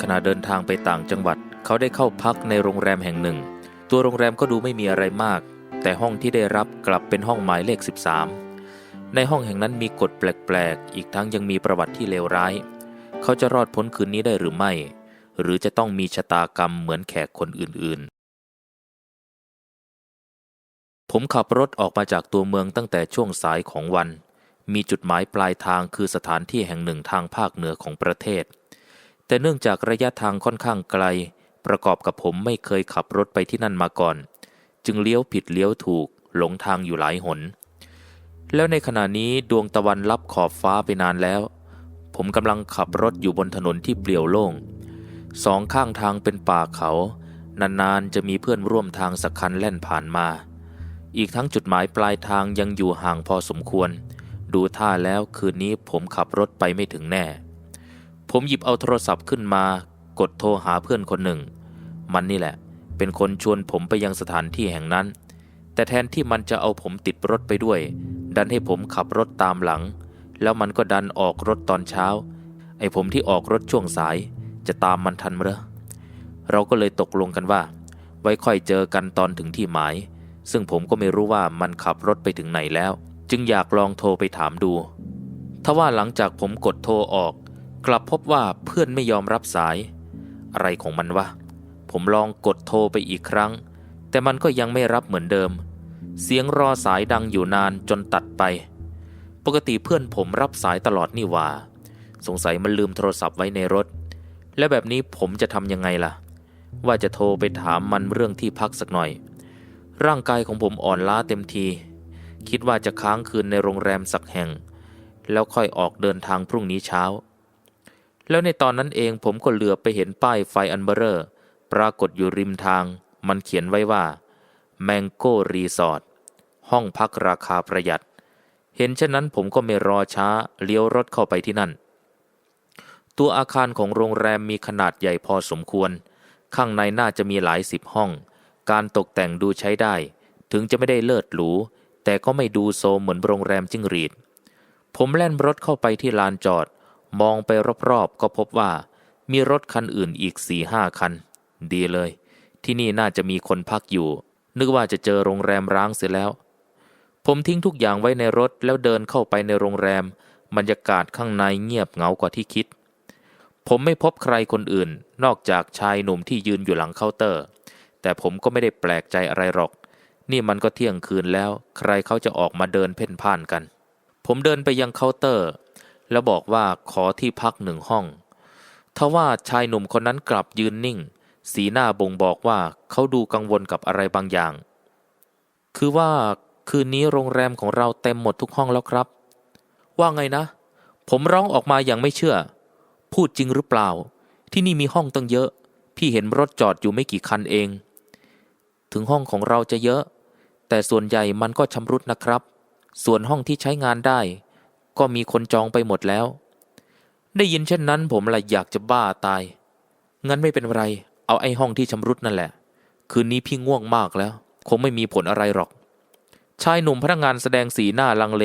ขณะเดินทางไปต่างจังหวัด เขาได้เข้าพักในโรงแรมแห่งหนึ่ง ตัวโรงแรมก็ดูไม่มีอะไรมาก แต่ห้องที่ได้รับกลับเป็นห้องหมายเลข 13 ในห้องแห่งนั้นมีกฎแปลกๆ อีกทั้งยังมีประวัติที่เลวร้าย เขาจะรอดพ้นคืนนี้ได้หรือไม่ หรือจะต้องมีชะตากรรมเหมือนแขกคนอื่นๆ ผมขับรถออกมาจากตัวเมืองตั้งแต่ช่วงสายของวัน มีจุดหมายปลายทางคือสถานที่แห่งหนึ่งทางภาคเหนือของประเทศ แต่เนื่องจากระยะทางค่อนข้างไกล ประกอบกับผมไม่เคยขับรถไปที่นั่นมาก่อน จึงเลี้ยวผิดเลี้ยวถูก หลงทางอยู่หลายหน แล้วในขณะนี้ดวงตะวันลับขอบฟ้าไปนานแล้ว ผมกำลังขับรถอยู่บนถนนที่เปลี่ยวโล่งสองข้างทางเป็นป่าเขา นานๆจะมีเพื่อนร่วมทางสักคันแล่นผ่านมา อีกทั้งจุดหมายปลายทางยังอยู่ห่างพอสมควร ดูท่าแล้วคืนนี้ผมขับรถไปไม่ถึงแน่ ผมหยิบเอาโทรศัพท์ขึ้นมากดโทรหาเพื่อนคนหนึ่ง มันนี่แหละ เป็นคนชวนผมไปยังสถานที่แห่งนั้น แต่แทนที่มันจะเอาผมติดรถไปด้วย ดันให้ผมขับรถตามหลัง แล้วมันก็ดันออกรถตอนเช้า ไอ้ผมที่ออกรถช่วงสาย จะตามมันทันเมอเราก็เลยตกลงกันว่า ไว้ค่อยเจอกันตอนถึงที่หมาย ซึ่งผมก็ไม่รู้ว่ามันขับรถไปถึงไหนแล้ว จึงอยากลองโทรไปถามดูทว่าหลังจากผมกดโทรออก กลับพบว่าเพื่อนไม่ยอมรับสาย อะไรของมันวะ ผมลองกดโทรไปอีกครั้ง แต่มันก็ยังไม่รับเหมือนเดิม เสียงรอสายดังอยู่นานจนตัดไป ปกติเพื่อนผมรับสายตลอดนี่ว่า สงสัยมันลืมโทรศัพท์ไว้ในรถ และแบบนี้ผมจะทำยังไงล่ะ ว่าจะโทรไปถามมันเรื่องที่พักสักหน่อย ร่างกายของผมอ่อนล้าเต็มที คิดว่าจะค้างคืนในโรงแรมสักแห่ง แล้วค่อยออกเดินทางพรุ่งนี้เช้า แล้วในตอนนั้นเองผมก็เหลือไปเห็นป้ายไฟอันเบอร์เรอร์ปรากฏอยู่ริมทาง มันเขียนไว้ว่า Mango Resort ห้องพักราคาประหยัด เห็นเช่นนั้นผมก็ไม่รอช้าเลี้ยวรถเข้าไปที่นั่น ตัวอาคารของโรงแรมมีขนาดใหญ่พอสมควร ข้างในน่าจะมีหลายสิบห้อง การตกแต่งดูใช้ได้ ถึงจะไม่ได้เลิศหรู แต่ก็ไม่ดูโซมเหมือนโรงแรมจิ้งหรีด ผมแล่นรถเข้าไปที่ลานจอด มองไปรอบๆ ก็พบว่า มีรถคันอื่นอีกสี่ห้าคัน ดีเลย ที่นี่น่าจะมีคนพักอยู่ นึกว่าจะเจอโรงแรมร้างเสียแล้ว ผมทิ้งทุกอย่างไว้ในรถแล้วเดินเข้าไปในโรงแรม บรรยากาศข้างในเงียบเหงากว่าที่คิด ผมไม่พบใครคนอื่น นอกจากชายหนุ่มที่ยืนอยู่หลังเคาน์เตอร์ แต่ผมก็ไม่ได้แปลกใจอะไรหรอก นี่มันก็เที่ยงคืนแล้ว ใครเขาจะออกมาเดินเพ่นพ่านกัน ผมเดินไปยังเคาน์เตอร์ แล้วบอกว่าขอที่พักหนึ่งห้อง ทว่าชายหนุ่มคนนั้นกลับยืนนิ่ง สีหน้าบ่งบอกว่าเขาดูกังวลกับอะไรบางอย่าง คือว่าคืนนี้โรงแรมของเราเต็มหมดทุกห้องแล้วครับ ว่าไงนะ ผมร้องออกมาอย่างไม่เชื่อ พูดจริงหรือเปล่า ที่นี่มีห้องตั้งเยอะ พี่เห็นรถจอดอยู่ไม่กี่คันเอง ถึงห้องของเราจะเยอะ แต่ส่วนใหญ่มันก็ชำรุดนะครับ ส่วนห้องที่ใช้งานได้ ก็มีคนจองไปหมดแล้ว ได้ยินเช่นนั้นผมละอยากจะบ้าตาย งั้นไม่เป็นไร เอาไอ้ห้องที่ชำรุดนั่นแหละ คืนนี้พี่ง่วงมากแล้ว คงไม่มีผลอะไรหรอก ชายหนุ่มพนักงานแสดงสีหน้าลังเล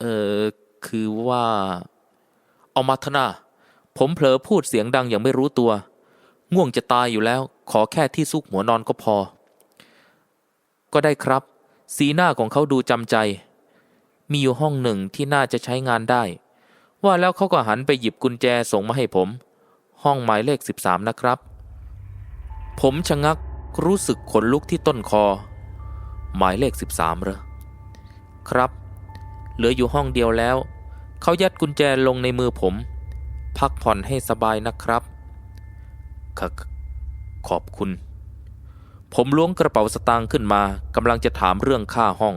เออคือว่า เอามาเถอะนา ผมเผลอพูดเสียงดังอย่างไม่รู้ตัว ง่วงจะตายอยู่แล้ว ขอแค่ที่ซุกหัวนอนก็พอ ก็ได้ครับ สีหน้าของเขาดูจำใจ มีอยู่ห้องหนึ่งที่น่าจะใช้งานได้ ว่าแล้วเขาก็หันไปหยิบกุญแจส่งมาให้ผม ห้องหมายเลข 13 นะครับ ผมชะงักรู้สึกขนลุกที่ต้นคอ หมายเลข 13เหรอครับ เหลืออยู่ห้องเดียวแล้ว เขายัดกุญแจลงในมือผม พักผ่อนให้สบายนะครับขขอบคุณ ผมล้วงกระเป๋าสตางค์ขึ้นมากำลังจะถามเรื่องค่าห้อง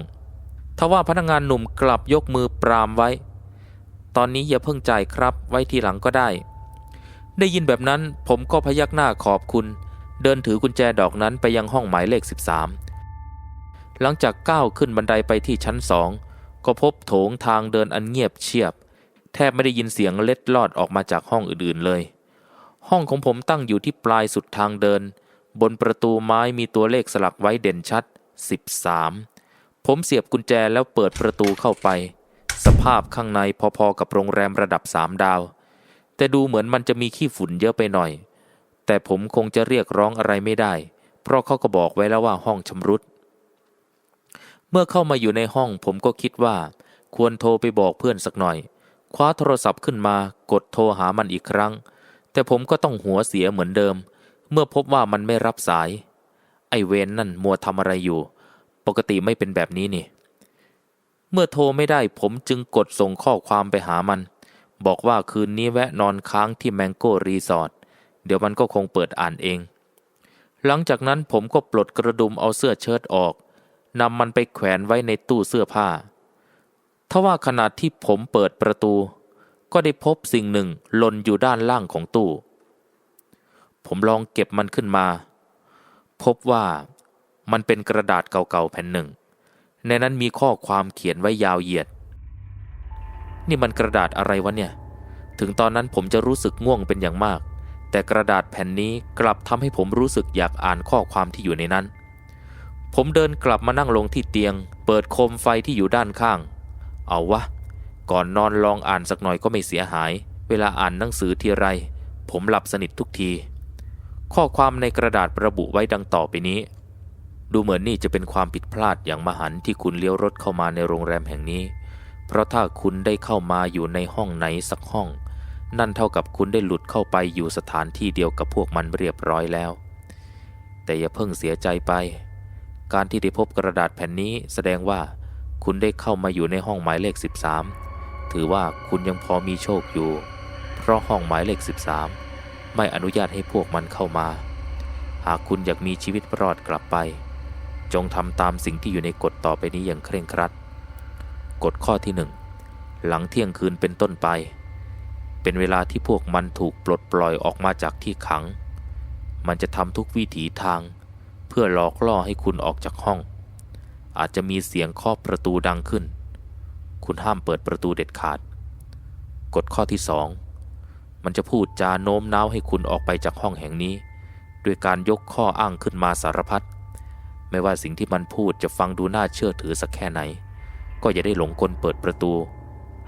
ทว่าพนักงานหนุ่มกลับยกมือปรามไว้ ตอนนี้อย่าเพิ่งจ่ายครับไว้ทีหลังก็ได้ ได้ยินแบบนั้นผมก็พยักหน้าขอบคุณ เดินถือกุญแจดอกนั้นไปยังห้องหมายเลข 13 หลังจากก้าวขึ้นบันไดไปที่ชั้นสองก็พบโถงทางเดินอันเงียบเชียบ แทบไม่ได้ยินเสียงเล็ดลอดออกมาจากห้องอื่นๆเลย ห้องของผมตั้งอยู่ที่ปลายสุดทางเดิน บนประตูไม้มีตัวเลขสลักไว้เด่นชัด 13 ผมเสียบกุญแจแล้วเปิดประตูเข้าไป สภาพข้างในพอๆกับโรงแรมระดับสามดาว แต่ดูเหมือนมันจะมีขี้ฝุ่นเยอะไปหน่อย แต่ผมคงจะเรียกร้องอะไรไม่ได้ เพราะเขาก็บอกไว้แล้วว่าห้องชำรุด เมื่อเข้ามาอยู่ในห้องผมก็คิดว่า ควรโทรไปบอกเพื่อนสักหน่อย คว้าโทรศัพท์ขึ้นมากดโทรหามันอีกครั้ง แต่ผมก็ต้องหัวเสียเหมือนเดิม เมื่อพบว่ามันไม่รับสาย ไอเวนนั่นมัวทำอะไรอยู่ ปกติไม่เป็นแบบนี้นี่ เมื่อโทรไม่ได้ผมจึงกดส่งข้อความไปหามัน บอกว่าคืนนี้แวะนอนค้างที่แมงโก้รีสอร์ทเดี๋ยวมันก็คงเปิดอ่านเอง หลังจากนั้นผมก็ปลดกระดุมเอาเสื้อเชิ้ตออกนำมันไปแขวนไว้ในตู้เสื้อผ้าทว่าขณะที่ผมเปิดประตู ก็ได้พบสิ่งหนึ่งหล่นอยู่ด้านล่างของตู้ ผมลองเก็บมันขึ้นมา พบว่า มันเป็นกระดาษเก่าๆแผ่นหนึ่ง ในนั้นมีข้อความเขียนไว้ยาวเหยียด นี่มันกระดาษอะไรวะเนี่ย ถึงตอนนั้นผมจะรู้สึกง่วงเป็นอย่างมาก แต่กระดาษแผ่นนี้กลับทำให้ผมรู้สึกอยากอ่านข้อความที่อยู่ในนั้น ผมเดินกลับมานั่งลงที่เตียง เปิดโคมไฟที่อยู่ด้านข้าง เอาวะ ก่อนนอนลองอ่านสักหน่อยก็ไม่เสียหาย เวลาอ่านหนังสือทีไร ผมหลับสนิททุกที ข้อความในกระดาษระบุไว้ดังต่อไปนี้ ดูเหมือนนี่จะเป็นความผิดพลาดอย่างมหันต์ที่คุณเลี้ยวรถเข้ามาในโรงแรมแห่งนี้ เพราะถ้าคุณได้เข้ามาอยู่ในห้องไหนสักห้อง นั่นเท่ากับคุณได้หลุดเข้าไปอยู่สถานที่เดียวกับพวกมันเรียบร้อยแล้ว แต่อย่าเพิ่งเสียใจไป การที่ได้พบกระดาษแผ่นนี้แสดงว่าคุณได้เข้ามาอยู่ในห้องหมายเลข 13 ถือว่าคุณยังพอมีโชคอยู่ เพราะห้องหมายเลข 13 ไม่อนุญาตให้พวกมันเข้ามา หากคุณอยากมีชีวิตรอดกลับไป จงทำตามสิ่งที่อยู่ในกฎต่อไปนี้อย่างเคร่งครัด กฎข้อที่หนึ่งหลังเที่ยงคืนเป็นต้นไป เป็นเวลาที่พวกมันถูกปลดปล่อยออกมาจากที่ขัง มันจะทำทุกวิถีทาง เพื่อหลอกล่อให้คุณออกจากห้อง อาจจะมีเสียงเคาะประตูดังขึ้น คุณห้ามเปิดประตูเด็ดขาด กฎข้อที่สองมันจะพูดจาโน้มน้าวให้คุณออกไปจากห้องแห่งนี้ ด้วยการยกข้ออ้างขึ้นมาสารพัด ไม่ว่าสิ่งที่มันพูดจะฟังดูน่าเชื่อถือสักแค่ไหน ก็อย่าได้หลงกลเปิดประตู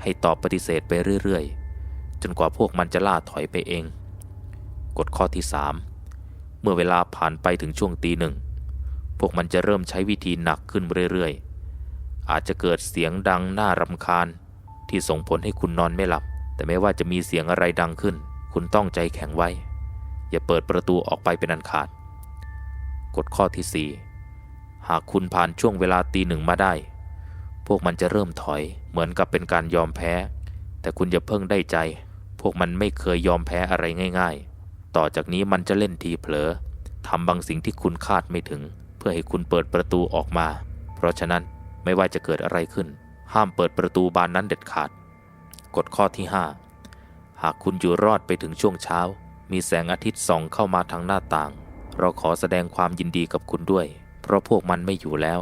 ให้ตอบปฏิเสธไปเรื่อยๆ จนกว่าพวกมันจะล่าถอยไปเอง กฎข้อที่ 3 เมื่อเวลาผ่านไปถึงช่วงตีหนึ่ง พวกมันจะเริ่มใช้วิธีหนักขึ้นเรื่อยๆ อาจจะเกิดเสียงดังน่ารำคาญ ที่ส่งผลให้คุณนอนไม่หลับ แต่ไม่ว่าจะมีเสียงอะไรดังขึ้น คุณต้องใจแข็งไว้ อย่าเปิดประตูออกไปเป็นอันขาด กฎข้อที่ 4 หากคุณผ่านช่วงเวลาตีหนึ่งมาได้ พวกมันจะเริ่มถอยเหมือนกับเป็นการยอมแพ้ แต่คุณอย่าเพิ่งได้ใจ พวกมันไม่เคยยอมแพ้อะไรง่าย ๆ ต่อจากนี้มันจะเล่นทีเผลอทำบางสิ่งที่คุณคาดไม่ถึง เพื่อให้คุณเปิดประตูออกมา เพราะฉะนั้นไม่ว่าจะเกิดอะไรขึ้น ห้ามเปิดประตูบานนั้นเด็ดขาด กฎข้อที่ 5 หากคุณอยู่รอดไปถึงช่วงเช้า มีแสงอาทิตย์ส่องเข้ามาทางหน้าต่าง เราขอแสดงความยินดีกับคุณด้วย เพราะพวกมันไม่อยู่แล้ว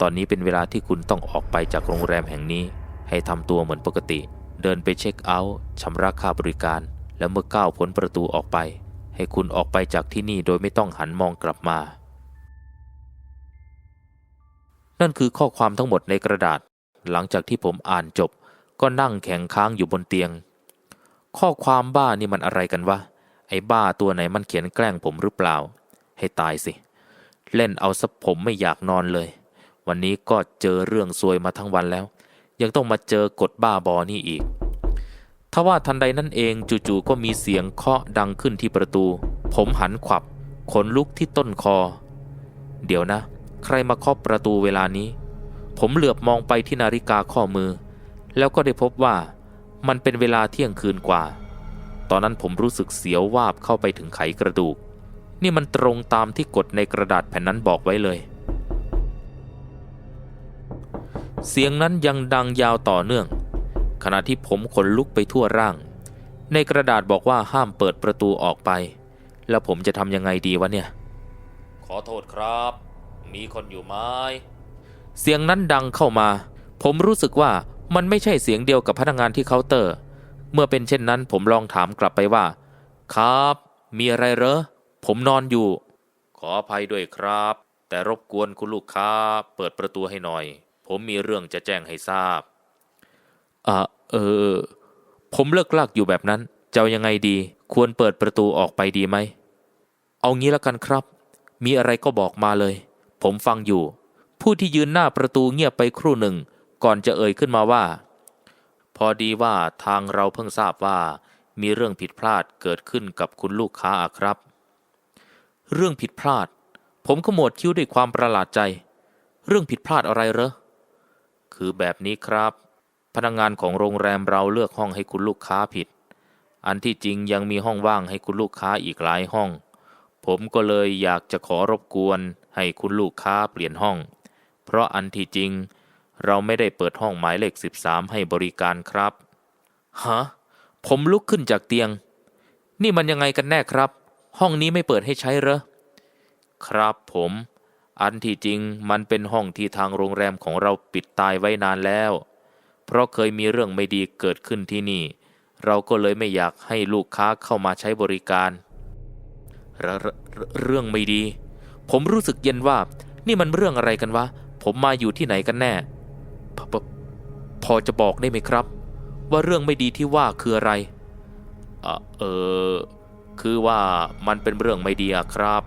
ตอนนี้เป็นเวลาที่คุณต้องออกไปจากโรงแรมแห่งนี้ ให้ทำตัวเหมือนปกติ เดินไปเช็คเอาท์ชำระค่าบริการ แล้วเมื่อก้าวพ้นประตูออกไป ให้คุณออกไปจากที่นี่โดยไม่ต้องหันมองกลับมา นั่นคือข้อความทั้งหมดในกระดาษ หลังจากที่ผมอ่านจบ ก็นั่งแข็งค้างอยู่บนเตียง ข้อความบ้านี่มันอะไรกันวะไอ้บ้าตัวไหนมันเขียนแกล้งผมหรือเปล่า ให้ตายสิ เล่นเอาซะผมไม่อยากนอนเลย วันนี้ก็เจอเรื่องซวยมาทั้งวันแล้ว ยังต้องมาเจอกฎบ้าบอนี่อีกทว่าทันใดนั่นเองจู่ๆก็มีเสียงเคาะดังขึ้นที่ประตู ผมหันขวับ ขนลุกที่ต้นคอ เดี๋ยวนะ ใครมาเคาะประตูเวลานี้ ผมเหลือบมองไปที่นาฬิกาข้อมือ แล้วก็ได้พบว่ามันเป็นเวลาเที่ยงคืนกว่า ตอนนั้นผมรู้สึกเสียววาบเข้าไปถึงไขกระดูก นี่มันตรงตามที่กฎในกระดาษแผ่นนั้นบอกไว้เลย เสียงนั้นยังดังยาวต่อเนื่อง ขณะที่ผมขนลุกไปทั่วร่าง ในกระดาษบอกว่าห้ามเปิดประตูออกไป แล้วผมจะทำยังไงดีวะเนี่ย ขอโทษครับ มีคนอยู่ไหมเสียงนั้นดังเข้ามา ผมรู้สึกว่ามันไม่ใช่เสียงเดียวกับพนักงานที่เคาน์เตอร์ เมื่อเป็นเช่นนั้นผมลองถามกลับไปว่า ครับ มีอะไรเหรอ ผมนอนอยู่ ขออภัยด้วยครับ แต่รบกวนคุณลูกค้า เปิดประตูให้หน่อย ผมมีเรื่องจะแจ้งให้ทราบอ่าเออ ผมเลิกลากอยู่แบบนั้นจ้ายังไงดี ควรเปิดประตูออกไปดีไหม เอางี้ละกันครับ มีอะไรก็บอกมาเลย ผมฟังอยู่ ผู้ที่ยืนหน้าประตูเงียบไปครู่หนึ่ง ก่อนจะเอ่ยขึ้นมาว่า พอดีว่าทางเราเพิ่งทราบว่า มีเรื่องผิดพลาดเกิดขึ้นกับคุณลูกค้าอะครับ เรื่องผิดพลาด ผมขมวดคิ้วด้วยความประหลาดใจ เรื่องผิดพลาดอะไรเหรอ คือแบบนี้ครับ พนักงงานของโรงแรมเราเลือกห้องให้คุณลูกค้าผิด อันที่จริงยังมีห้องว่างให้คุณลูกค้าอีกหลายห้อง ผมก็เลยอยากจะขอรบกวน ให้คุณลูกค้าเปลี่ยนห้อง เพราะอันที่จริง เราไม่ได้เปิดห้องหมายเลข 13 ให้บริการครับ ฮะ ผมลุกขึ้นจากเตียง นี่มันยังไงกันแน่ครับ ห้องนี้ไม่เปิดให้ใช้เหรอ ครับผม อันที่จริงมันเป็นห้องที่ทางโรงแรมของเราปิดตายไว้นานแล้ว เพราะเคยมีเรื่องไม่ดีเกิดขึ้นที่นี่ เราก็เลยไม่อยากให้ลูกค้าเข้ามาใช้บริการรรเรื่องไม่ดี ผมรู้สึกเย็นว่า นี่มันเรื่องอะไรกันวะ ผมมาอยู่ที่ไหนกันแน่พพพอจะบอกได้ไหมครับ ว่าเรื่องไม่ดีที่ว่าคืออะไรออเออ คือว่ามันเป็นเรื่องไม่ดีอะครับ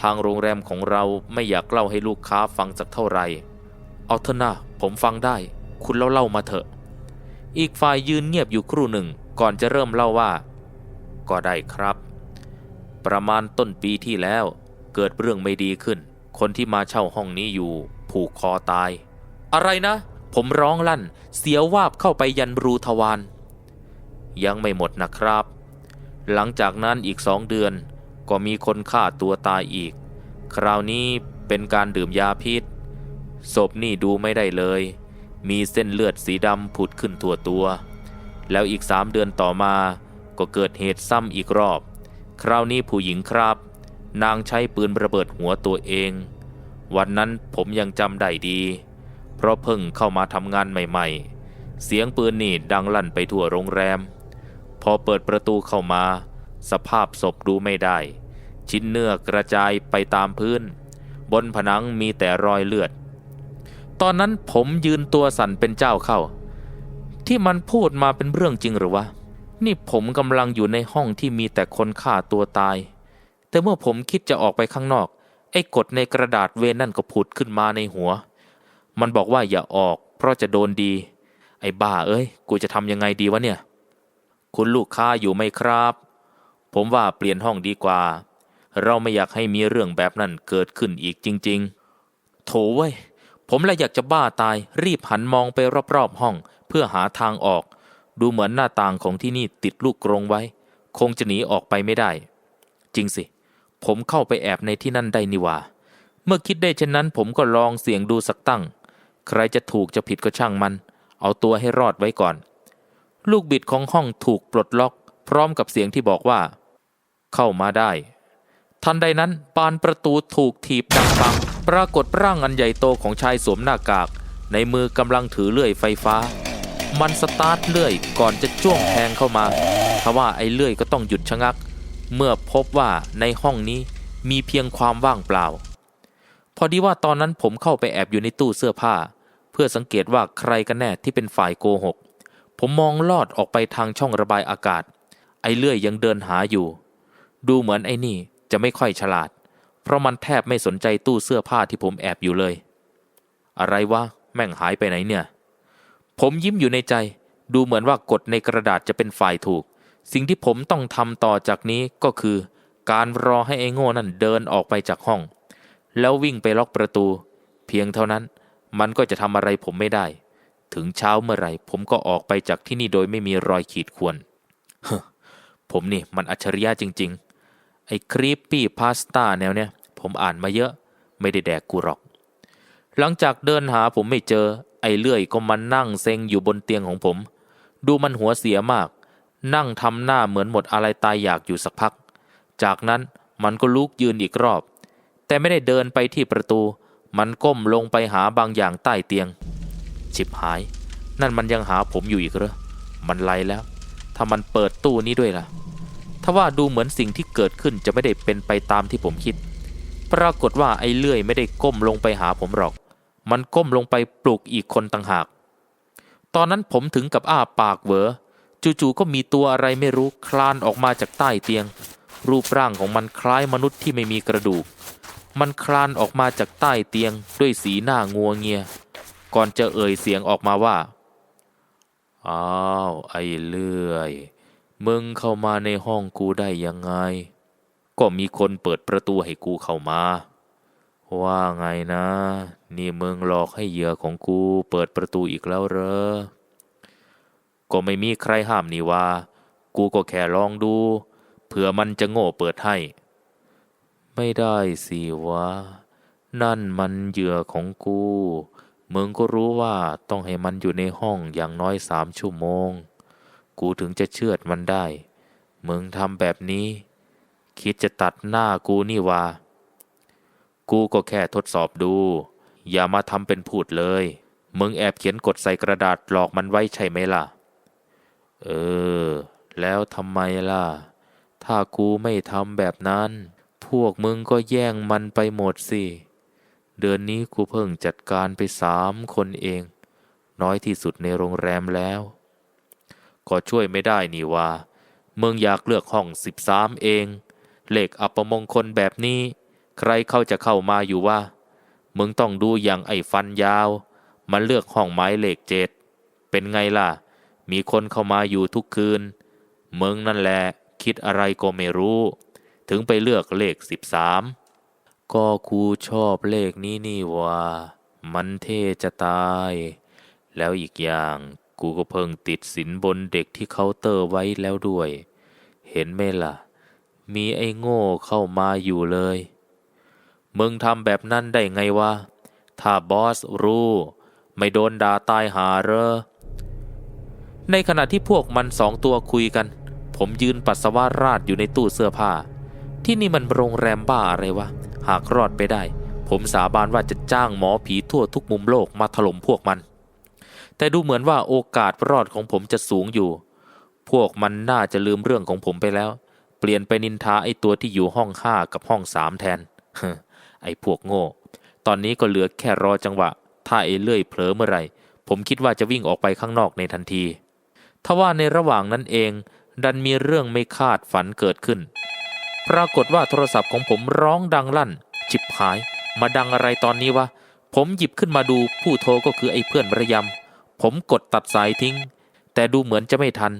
ทางโรงแรมของเราไม่อยากเล่าให้ลูกค้าฟังสักเท่าไหร่ เอาเถอะนะผมฟังได้ คุณเล่าเล่ามาเถอะ อีกฝ่ายยืนเงียบอยู่ครู่หนึ่ง ก่อนจะเริ่มเล่าว่า ก็ได้ครับ ประมาณต้นปีที่แล้ว เกิดเรื่องไม่ดีขึ้น คนที่มาเช่าห้องนี้อยู่ ผูกคอตาย อะไรนะ ผมร้องลั่น เสียววาบเข้าไปยันรูทวารยังไม่หมดนะครับ หลังจากนั้นอีกสองเดือนก็มีคนฆ่าตัวตายอีก คราวนี้เป็นการดื่มยาพิษ ศพนี่ดูไม่ได้เลย มีเส้นเลือดสีดำผุดขึ้นทั่วตัว แล้วอีกสามเดือนต่อมาก็เกิดเหตุซ้ำอีกรอบ คราวนี้ผู้หญิงครับ นางใช้ปืนระเบิดหัวตัวเอง วันนั้นผมยังจำได้ดี เพราะเพิ่งเข้ามาทำงานใหม่ ๆ เสียงปืนนี่ดังลั่นไปทั่วโรงแรม พอเปิดประตูเข้ามา สภาพศพดูไม่ได้ ชิ้นเนื้อกระจายไปตามพื้น บนผนังมีแต่รอยเลือด ตอนนั้นผมยืนตัวสั่นเป็นเจ้าเข้า ที่มันพูดมาเป็นเรื่องจริงหรือวะ นี่ผมกำลังอยู่ในห้องที่มีแต่คนฆ่าตัวตาย แต่เมื่อผมคิดจะออกไปข้างนอก ไอ้กฎในกระดาษเวรนั่นก็ผุดขึ้นมาในหัว มันบอกว่าอย่าออก เพราะจะโดนดี ไอ้บ้าเอ้ย กูจะทำยังไงดีวะเนี่ย คุณลูกค้าอยู่ไหมครับ ผมว่าเปลี่ยนห้องดีกว่า เราไม่อยากให้มีเรื่องแบบนั้นเกิดขึ้นอีกจริง ๆ โถเว้ย ผมเลยอยากจะบ้าตาย รีบหันมองไปรอบๆห้อง เพื่อหาทางออก ดูเหมือนหน้าต่างของที่นี่ติดลูกกรงไว้ คงจะหนีออกไปไม่ได้ จริงสิ ผมเข้าไปแอบในที่นั่นได้นี่ว่า เมื่อคิดได้เช่นนั้น ผมก็ลองเสี่ยงดูสักตั้ง ใครจะถูกจะผิดก็ช่างมัน เอาตัวให้รอดไว้ก่อน ลูกบิดของห้องถูกปลดล็อก พร้อมกับเสียงที่บอกว่า เข้ามาได้ ทันใดนั้นบานประตูถูกถีบดังปัง ปรากฏร่างอันใหญ่โตของชายสวมหน้ากาก ในมือกำลังถือเลื่อยไฟฟ้า มันสตาร์ทเลื่อยก่อนจะจ้วงแทงเข้ามาทว่าไอ้เลื่อยก็ต้องหยุดชะงัก เมื่อพบว่าในห้องนี้มีเพียงความว่างเปล่า พอดีว่าตอนนั้นผมเข้าไปแอบอยู่ในตู้เสื้อผ้า เพื่อสังเกตว่าใครกันแน่ที่เป็นฝ่ายโกหก ผมมองลอดออกไปทางช่องระบายอากาศ ไอ้เลื่อยยังเดินหาอยู่ ดูเหมือนไอ้นี่จะไม่ค่อยฉลาด เพราะมันแทบไม่สนใจตู้เสื้อผ้าที่ผมแอบอยู่เลย อะไรวะแม่งหายไปไหนเนี่ย ผมยิ้มอยู่ในใจ ดูเหมือนว่ากฎในกระดาษจะเป็นฝ่ายถูก สิ่งที่ผมต้องทำต่อจากนี้ก็คือ การรอให้ไอ้โง่นั่นเดินออกไปจากห้อง แล้ววิ่งไปล็อกประตู เพียงเท่านั้น มันก็จะทำอะไรผมไม่ได้ ถึงเช้าเมื่อไหร่ ผมก็ออกไปจากที่นี่โดยไม่มีรอยขีดข่วนผมนี่มันอัจฉริยะจริง ๆ ไอ้ครีปปี้พาสต้าแนวเนี้ยผมอ่านมาเยอะ ไม่ได้แดกกูหรอก หลังจากเดินหาผมไม่เจอ ไอ้เลื่อยก็มานั่งเซ็งอยู่บนเตียงของผม ดูมันหัวเสียมาก นั่งทำหน้าเหมือนหมดอะไรตายอยากอยู่สักพัก จากนั้นมันก็ลุกยืนอีกรอบ แต่ไม่ได้เดินไปที่ประตู มันก้มลงไปหาบางอย่างใต้เตียง ฉิบหาย นั่นมันยังหาผมอยู่อีกเหรอ มันไลแล้ว ถ้ามันเปิดตู้นี้ด้วยล่ะทว่าดูเหมือนสิ่งที่เกิดขึ้นจะไม่ได้เป็นไปตามที่ผมคิด ปรากฏว่าไอ้เลื่อยไม่ได้ก้มลงไปหาผมหรอก มันก้มลงไปปลุกอีกคนต่างหาก ตอนนั้นผมถึงกับอ้าปากเหวอจู่ๆก็มีตัวอะไรไม่รู้คลานออกมาจากใต้เตียง รูปร่างของมันคล้ายมนุษย์ที่ไม่มีกระดูก มันคลานออกมาจากใต้เตียงด้วยสีหน้างัวเงีย ก่อนจะเอ่ยเสียงออกมาว่า อ้าวไอ้เลื่อย มึงเข้ามาในห้องกูได้ยังไง ก็มีคนเปิดประตูให้กูเข้ามา ว่าไงนะ นี่มึงหลอกให้เหยื่อของกูเปิดประตูอีกแล้วเหรอ ก็ไม่มีใครห้ามนี่ว่า กูก็แค่ลองดู เผื่อมันจะโง่เปิดให้ ไม่ได้สิวะ นั่นมันเหยื่อของกู มึงก็รู้ว่าต้องให้มันอยู่ในห้องอย่างน้อยสามชั่วโมง กูถึงจะเชื่อดมันได้ มึงทำแบบนี้ คิดจะตัดหน้ากูนี่วะกูก็แค่ทดสอบดู อย่ามาทำเป็นพูดเลย มึงแอบเขียนกดใส่กระดาษหลอกมันไว้ใช่ไหมล่ะ เออ แล้วทำไมล่ะ ถ้ากูไม่ทำแบบนั้น พวกมึงก็แย่งมันไปหมดสิ เดือนนี้กูเพิ่งจัดการไปสามคนเอง น้อยที่สุดในโรงแรมแล้ว ก็ช่วยไม่ได้นี่ว่าเมึงอยากเลือกห้องสิบสามเอง เลขอัปมงคลแบบนี้ ใครเขาจะเข้ามาอยู่ว่า มึงต้องดูอย่างไอ้ฟันยาว มันเลือกห้องไม้เลขเจ็ดเป็นไงล่ะ มีคนเข้ามาอยู่ทุกคืน มึงนั่นแหละ คิดอะไรก็ไม่รู้ ถึงไปเลือกเลขสิบสาม ก็กูชอบเลขนี้นี่ว่า มันเท่จะตาย แล้วอีกอย่างกูก็เพิ่งติดสินบนเด็กที่เคาน์เตอร์ไว้แล้วด้วย เห็นไหมล่ะ มีไอ้โง่เข้ามาอยู่เลย มึงทำแบบนั้นได้ไงวะ ถ้าบอสรู้ ไม่โดนด่าตายหาเรอ ในขณะที่พวกมันสองตัวคุยกัน ผมยืนปัสสาวะราดอยู่ในตู้เสื้อผ้า ที่นี่มันโรงแรมบ้าอะไรวะ หากรอดไปได้ ผมสาบานว่าจะจ้างหมอผีทั่วทุกมุมโลกมาถล่มพวกมัน แต่ดูเหมือนว่าโอกาสรอดของผมจะสูงอยู่ พวกมันน่าจะลืมเรื่องของผมไปแล้ว เปลี่ยนไปนินทาไอ้ตัวที่อยู่ห้องห้ากับห้องสามแทน ไอ้พวกโง่ ตอนนี้ก็เหลือแค่รอจังหวะ ถ้าไอ้เลื่อยเผลอเมื่อไหร่ ผมคิดว่าจะวิ่งออกไปข้างนอกในทันทีทว่าในระหว่างนั้นเอง ดันมีเรื่องไม่คาดฝันเกิดขึ้น ปรากฏว่าโทรศัพท์ของผมร้องดังลั่น จิบหาย มาดังอะไรตอนนี้วะ ผมหยิบขึ้นมาดูผู้โทรก็คือไอ้เพื่อนระยำ ผมกดตัดสายทิ้ง แต่ดูเหมือนจะไม่ทัน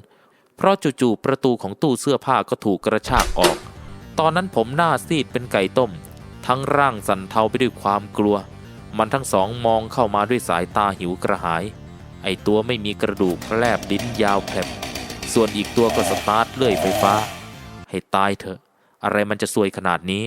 เพราะจู่ๆประตูของตู้เสื้อผ้าก็ถูกกระชากออก ตอนนั้นผมหน้าซีดเป็นไก่ต้ม ทั้งร่างสั่นเทาไปด้วยความกลัว มันทั้งสองมองเข้ามาด้วยสายตาหิวกระหาย ไอ้ตัวไม่มีกระดูกแลบลิ้นยาวแผลบส่วนอีกตัวก็สตาร์ทเลื่อยไฟฟ้า ให้ตายเถอะ อะไรมันจะซวยขนาดนี้